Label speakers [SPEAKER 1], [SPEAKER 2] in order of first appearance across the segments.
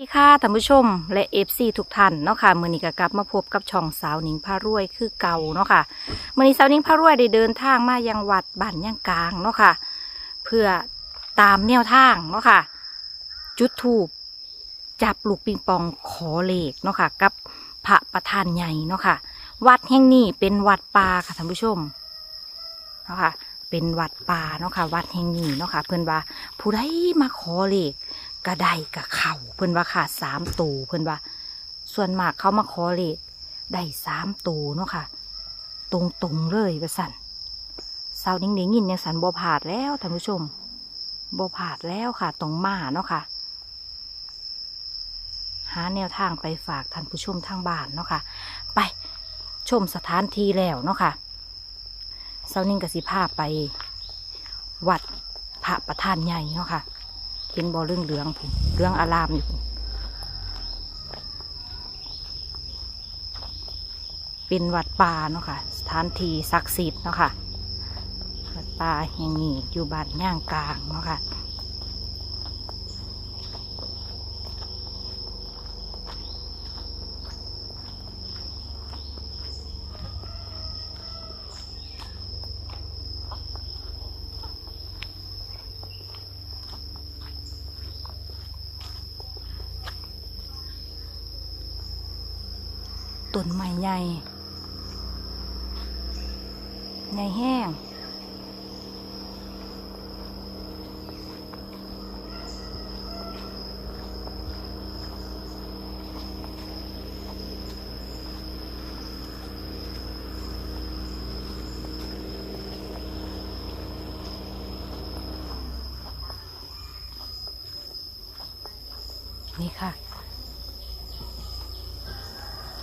[SPEAKER 1] สวัสดีค่ะท่านผู้ชมและเอฟซีทุกท่านเนาะค่ะมื่อนี้ก็กลับมาพบกับช่องสาวหนิงพารวยคือเก่าเนาะค่ะมื่อนี้สาวหนิงพารวยได้เดินทางมายังวัดบ้านย่างกลางเนาะค่ะเพื่อตามแนวทางเนาะค่ะ จุดถูกจับลูกปิงปองขอเลขเนาะค่ะกับพระประธานใหญ่เนาะค่ะ วัดแห่งนี้เป็นวัดป่าค่ะท่านผู้ชมเนาะค่ะเป็นวัดป่าเนาะค่ะ วัดแห่งนี้เนาะค่ะ เพื่อนว่าผู้ใดมาขอเลข กระไดกับเข่าเพิ่อนว่าขาดสามตูเพิ่อนว่า ส่วนมากเขามาขอเลขได้สามตูเนาะค่ะ ตรงตรงๆเลยว่าสันสาวนิ่งๆยินยังสันบ่ผาดแล้วท่านผู้ชมบ่ผาดแล้วค่ะตรงมาเนาะค่ะ หาแนวทางไปฝากท่านผู้ชมทางบ้านเนาะค่ะ ไปชมสถานที่แล้วเนาะค่ะสาวนิ่งกับสิพาไปวัดพระประธานใหญ่เนาะค่ะ เห็นบอเรื่องเหลืองผุนเรื่องอารามอยู่เป็นวัดป่าเนาะค่ะสถานที่ศักดิ์สิทธิ์เนาะค่ะวัดป่าแห่งนี้อยู่บ้านย่างกลางเนาะค่ะ ต้นไม้ใหญ่ใหญ่แห้งนี่ค่ะ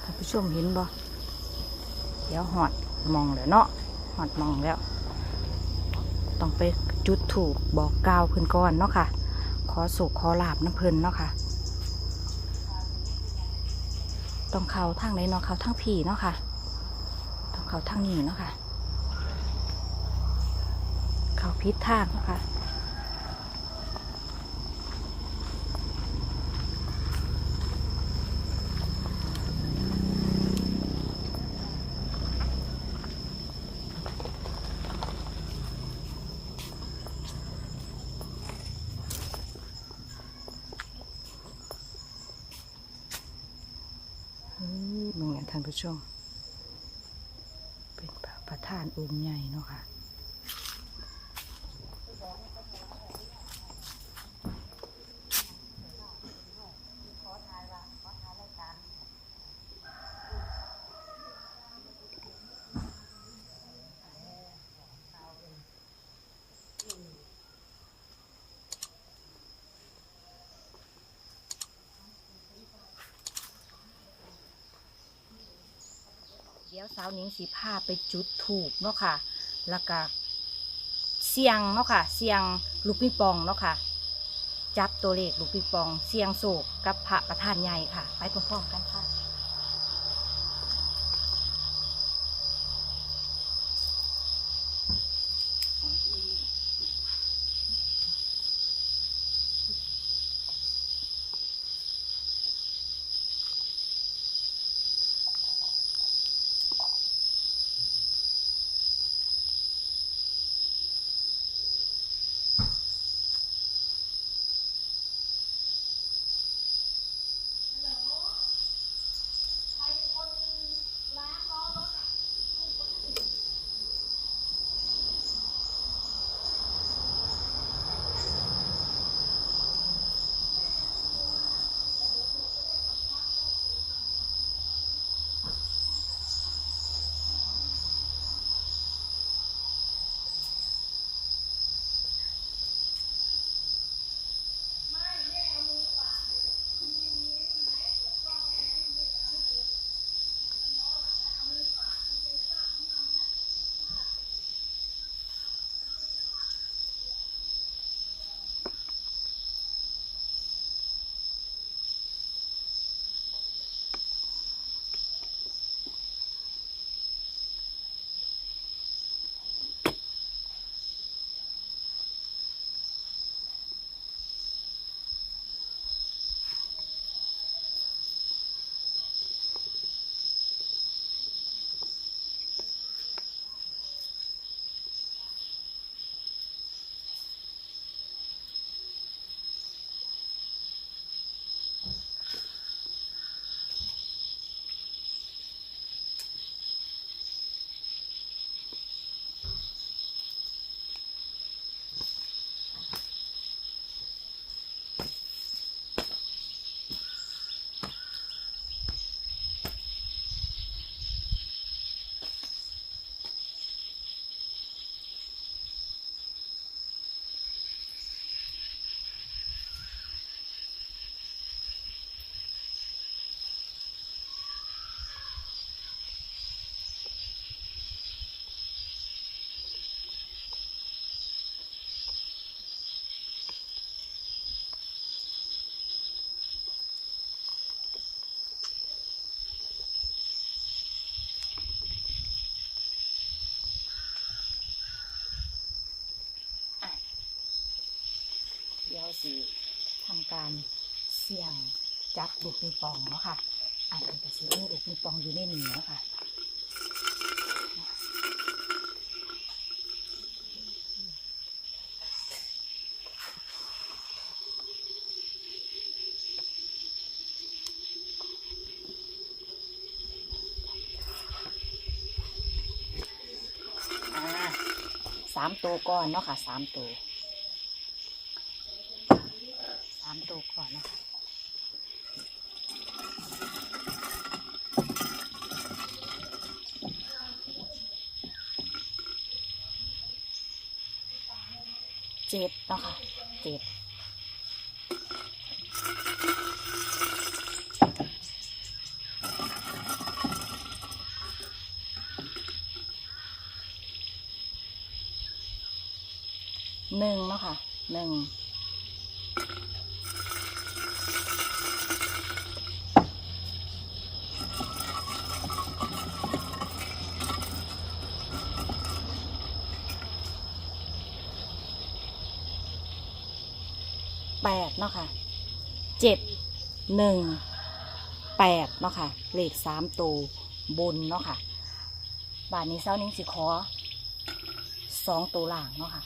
[SPEAKER 1] ท่าน ผู้ชมเห็นบ่เดี๋ยวหอดมองแล้วเนาะหอดมองแล้ว ต้องไปจุดถูกบอกกล่าวเพิ่นก่อนเนาะค่ะ ขอสุขขอลาบน้ำเพิ่นเนาะค่ะ ต้องเขาทางไหนเนาะเขาทางผีเนาะค่ะ ต้องเขาทางนี้เนาะค่ะ เขาพิษทางเนาะค่ะ ท่านผู้ชม เป็นพระประธานองค์ใหญ่เนาะค่ะ ดี๋ยวสาวหนิงสีผ้าไปจุดถูกเนาะค่ะ แล้วก็เสียงเนาะค่ะ เสียงลูกปิงปองเนาะค่ะ จับตัวเลขลูกปิงปอง เสียงโศกกับพระประธานใหญ่ค่ะ ไปพร้อมๆกันค่ะ เสี่ยงจับลูกปิงปองเนาะค่ะอันนี้ก็สิมีลูกปิงปองอยู่ในนี้เนาะค่ะสามตัวก่อนเนาะค่ะสามตัวสามตัวก่อนเนาะคะ เจ็ดเนาะค่ะเจ็ดหนึ่งเนาะค่ะหนึ่ง แปดเนาะค่ะเจ็ดหนึ่งแปดเนาะค่ะเลขสามตัวบนเนาะค่ะบานนี้เซ้านิ้งสิขอสองตัวหลังเนาะค่ะ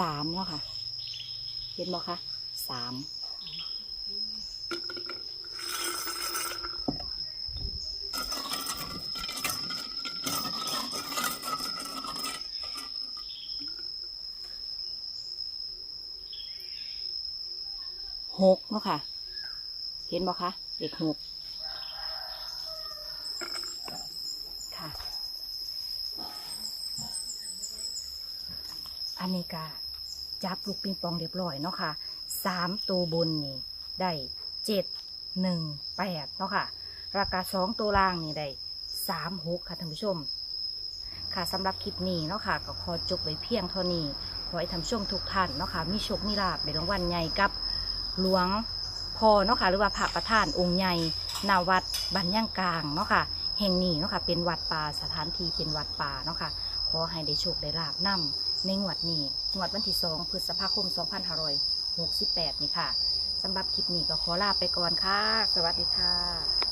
[SPEAKER 1] สามแล้วค่ะ เห็นบ่คะสามหกเนาะค่ะ เห็นบ่คะเด็กหกค่ะ อันนี้ก็ จับลูกปิงปองเรียบร้อยเนาะค่ะสามตัวบนนี่ได้เจ็ดหนึ่งแปดเนาะค่ะ ราคาสองตัวล่างนี่ได้สามหกค่ะท่านผู้ชม ค่ะสำหรับคลิปนี้เนาะค่ะก็ขอจบไว้เพียงเท่านี้ ขอให้ท่านผู้ชมทุกท่านเนาะค่ะมีโชคมีลาภในรางวัลใหญ่กับหลวงพ่อเนาะค่ะหรือว่าพระประธานองค์ใหญ่นาวัดบันย่างกลางเนาะค่ะแห่งนี้เนาะค่ะเป็นวัดป่าสถานที่เป็นวัดป่าเนาะค่ะขอให้ได้โชคได้ลาบนำ ในงวดนี้งวดวันที่สองพฤษภาคม 2568 นี่ค่ะสำหรับคลิปนี้ก็ขอลาไปก่อนค่ะ สวัสดีค่ะ